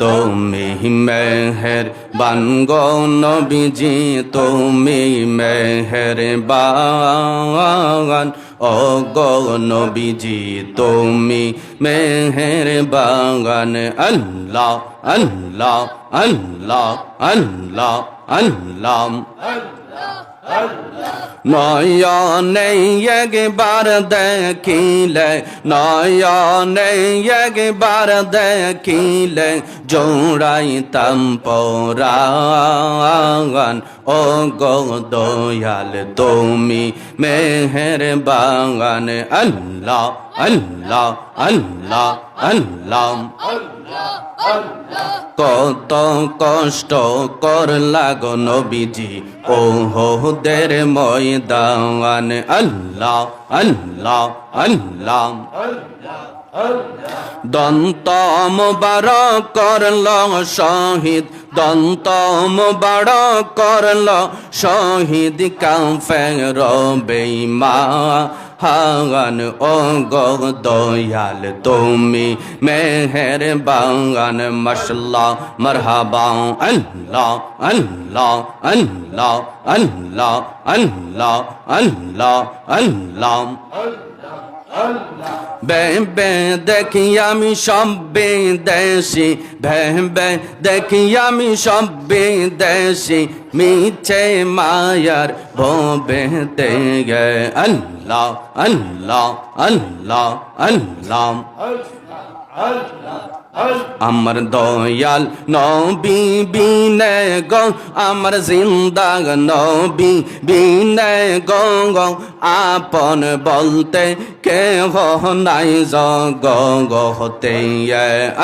তুমি মেহের বানগ নবীজি, তুমি মেহের বাগান ও গো নবীজি, তুমি মেহের বাগান আল্লাহ আল্লাহ আল্লাহ আল্লাহ আল্লাহ। নয়নে একবার দেখিলে নয়নে একবার দেখিলে, জোড়াইতাম পরাগান ও গো দয়াল, তুমি মেহের বাগান আল্লাহ। আল্লাহ আল্লাহ আল্লাহ। কত কষ্ট করলা গো নবীজি ও হোদের ময়দান। আল্লাহ আল্লাহ আল্লাহ। দন্ত মুবারক করল শহীদ, দন্ত মুবারক করল শহীদ কাফের বেঈমা হাগান ও গো দয়াল, তুমি মেহের বাগান মশলা মরহাবা, আল্লাহ আল্লাহ আল্লাহ আল্লাহ আল্লাহ আল্লাহ আল্লাহ। ভেবে দেখি আমি সব বিদেশি ভেবে দেখি আমি সব বিদেশি মিছে মায়ার ভবেতে গে আল্লাহ আল্লাহ আল্লাহ আল্লাহ আমার দয়াল নবী বিনে গো, আমার জিন্দা নবী বিনে গো আপন বলতে কে হো নাই জগ হতে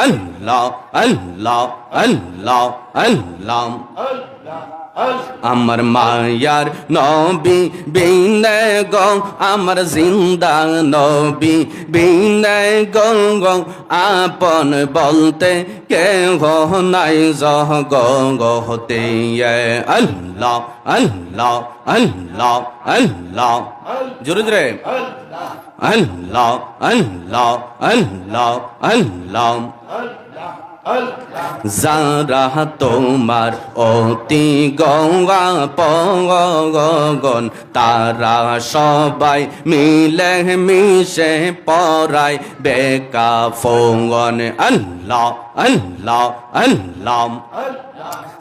আল্লাহ আল্লাহ আল্লাহ আল্লাহ। আমার মায়ার নবী বিনে গো, আমার জিন্দা নবী বিনে গো। আপন বলতে কে নাই জহ গহতে আল্লাহ আল্লাহ আল্লাহ আল্লাহ। জোরে জোরে। আল্লাহ আল্লাহ আল্লাহ আল্লাহ। যারা তোমার অতি গঙ্গা পগন তারা সবাই মিলে মিশে পড়ায় বেকা ফোগন আল্লাহ আল্লাহ আল্লাহ।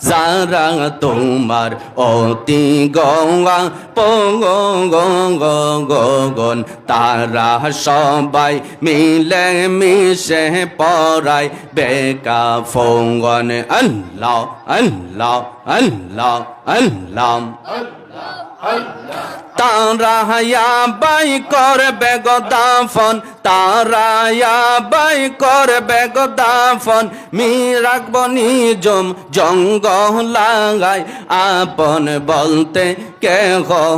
যারা তোমার অতি গঙ্গা পগন তারা সবাই মিলে মিশে পড়ায় বেকা ca phồn quan anh lo anh lo আল্লাহ আল্লাহ। তারা বাই করবে গদাফন তারা বাই করবে গদাফন মি রাখব নিজম জঙ্গ লাগাই আপন বলতে কে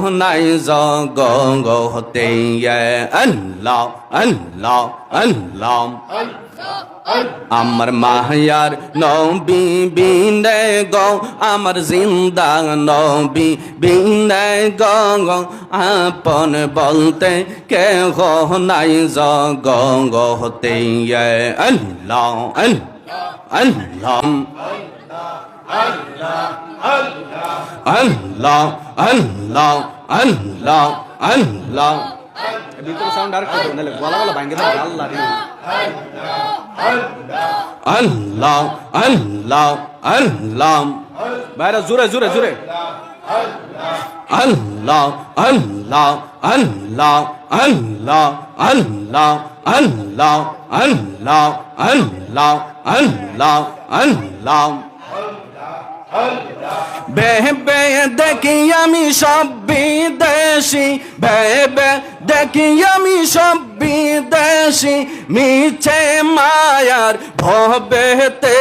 নাই জগ হতে আমার মাহায়ার নবী বিনে গো আমার জিন্দা নবী বিনে গো গো আপন বলতে কে নাই জগ হতে আল্লাহ আল্লাহ আল্লাহ আল্লাহ আল্লাহ আল্লাহ ভিতরে সাউন্ড আর করবে নাহলে গলা গলা ভাঙ্গে যাবে আল্লাহ রে। আল্লাহ আল্লাহ আল্লাহ। বাইরে, জোরে জোরে জোরে। আল্লাহ আল্লাহ আল্লাহ আল্লাহ আল্লাহ আল্লাহ আল্লাহ আল্লাহ আল্লাহ আল্লাহ। ভেবে দেখি আমি সব বিদেশি। ভেবে দেখি আমি সব বিদেশি মিছে মায়ার ভবেতে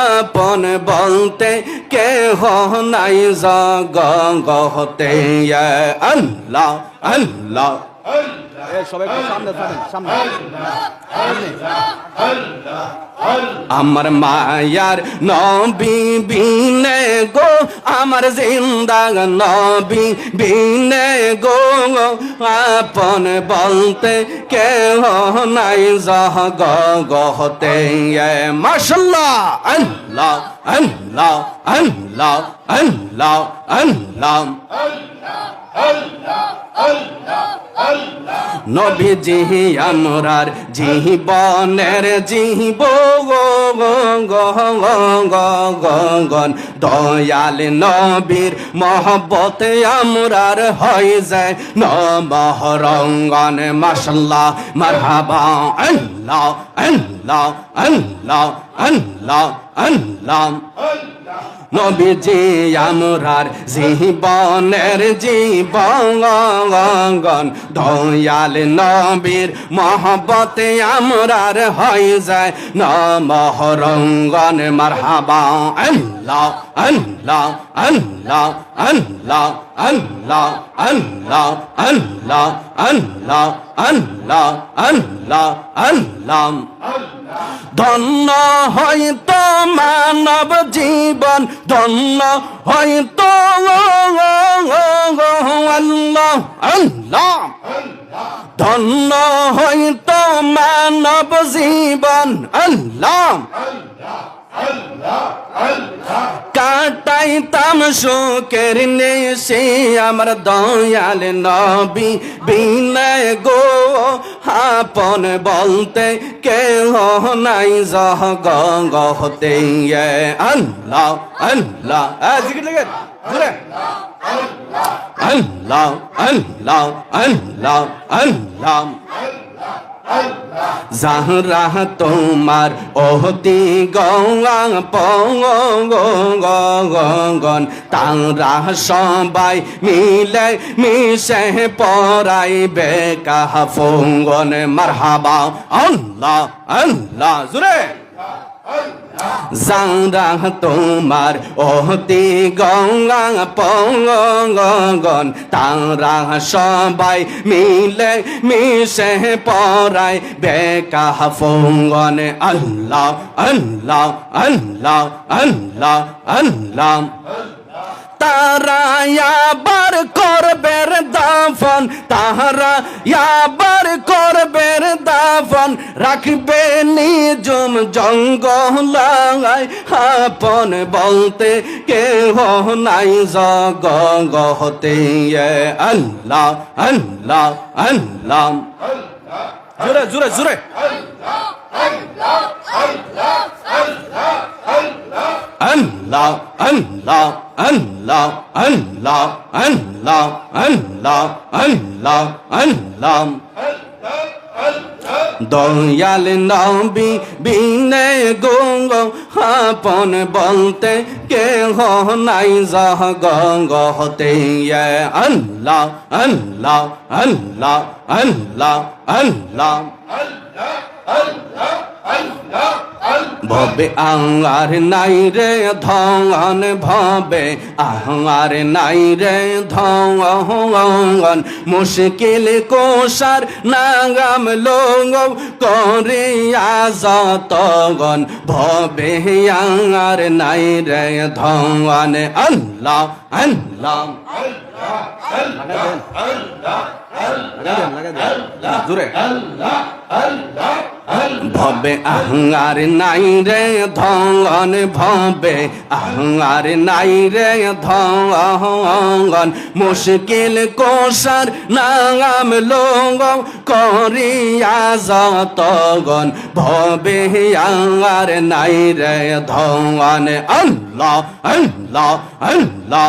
আপন বলতে কে নাই জগতে আল্লাহ আল্লাহ আল্লাহ। আমার মায়ার নবী বিনে গো, আমার জিন্দা নবী বিনে গো, আপন বলতে কেহ নাই জহ গহতে মাশাল্লাহ আল্লাহ। নবীজি আমরার জীবনের জীব গন দয়াল নবীর মহব্বতে আমরার হয়ে যায় নবহরঙ্গন মাসাল্লাহ মারহাবা, আল্লাহ আল্লাহ। আল্লাহ আল্লাহ আল্লাহ নবীজি আমরার জীবনের জীবন দয়াল নবীর মহব্বতে আমরার হয়ে যায়। নমহরঙ্গন মারহাবা, আল্লাহ আল্লাহ আল্লাহ আল্লাহ। আল্লাহ আল্লাহ আল্লাহ আল্লাহ আল্লাহ আল্লাহ আল্লাহ। ধন্য হয়তো মানব জীবন, ধন্য হয়তো আল্লাহ আল্লাহ। ধন্য হয়তো মানব জীবন, আল্লাহ। কাটাইতাম শোকের নেশে আমার দয়াল নবী। বিনয় গো, আপন বলতে কেহ নাই জহ গহতে আল্লাহ আল্লাহ জিকির লেগে ঘুরে আল্লাহ আল্লাহ আল্লাহ আল্লাহ। যাহরা তোমার অহতি গঙ্গা পঙ্গন তারা সবাই মিলে মিশে পড়াইবে বেকাহ ফঙ্গন। মারহাবা। আল্লাহ আল্লাহ, জুড়ে। যারা তোমার অতি গঙ্গা পঙ্গন তারা সবাই মিলে মিশে পড়াই বেকা ফঙ্গন। আল্লাহ আল্লাহ আল্লাহ আল্লাহ আল্লাহ। তারা আবার করবে দাফন তাহারা আবার করবে দাফন। রাখবে নিজম জঙ্গলায় আপন বলতে কেহ নাই জগ গহতে আল্লাহ আল্লাহ আল্লাহ। জোরে জোরে জোরে। আল্লাহ আল্লাহ আল্লাহ আল্লাহ আল্লাহ আল্লাহ আল্লাহ আল্লাহ। দয়াল নবী বিনে গঙ্গ আপন বলতে কেহ নাই জহ গঙ্গ হতে আল্লাহ আল্লাহ আল্লাহ আল্লাহ আল্লাহ। ভবে আঙ্গার নাই রে ধন ভবে আঙ্গার নাই রে ধন মুশকিল কোষার নাগাম লোগ করিয়া যতগন ভবে আঙ্গার নাই রে ধন আল্লাহ আল্লাহ লাগা দেন জোরে ভবে আহঙ্গার নাই রে ধন ভবে আহঙ্গার নাই রে ধন মুশকিল কোষার নাম লোগ করিয়া যতগন ভবে আঙ্গার নাই রে ধন আল্লাহ আল্লাহ আল্লাহ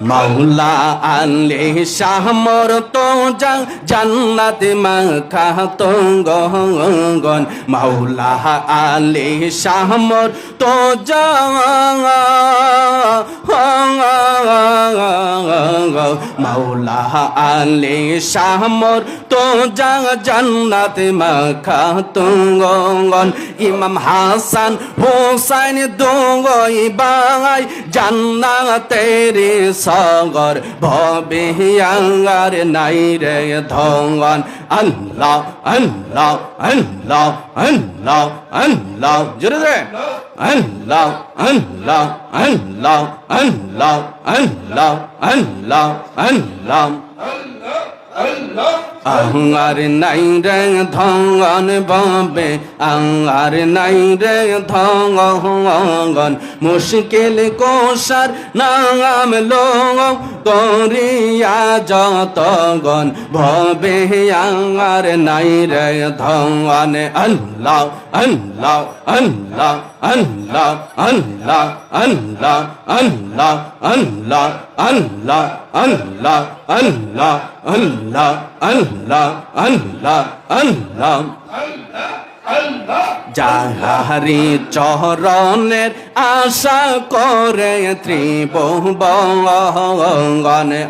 মৌলা আলে শাহমর তো যাং জান্নাত মাখা তঙ্গন মৌলা আলে শাহমর তো যাং মৌলা আলে শাহমর তো যাং জান্নাত মাখা তঙ্গন ইমাম হাসান হোসাইন দোঙ্গই বাঙাই জান্নাতের সাগর, ভবে আঙ্গার নাই রে ধঙ্গন আল্লাহ আল্লাহ আল্লাহ আল্লাহ আল্লাহ। জোরে জোরে। আল্লাহ আল্লাহ আল্লাহ আল্লাহ আল্লাহ আল্লাহ আল্লাহ। আঙ্গার নাই রে ধঙ্গন ববে আঙ্গার নাই রে ধঙ্গন। মুশকিল কোষার নাম লোক করিয়া যতগণ। ভবে আঙ্গার নাই রে ধঙ্গন। আল্লাহ আল্লাহ আল্লাহ আল্লাহ আল্লাহ আল্লাহ আল্লাহ আল্লাহ। আল্লাহ আল্লাহ আল্লাহ আল্লাহ আল্লাহ আল্লাহ আল্লাহ। যাহারি চরণের আশা করে ত্রিভুবন,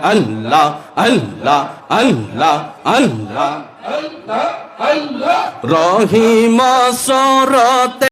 আল্লাহ আল্লাহ আল্লাহ আল্লাহ। রহিম সরতে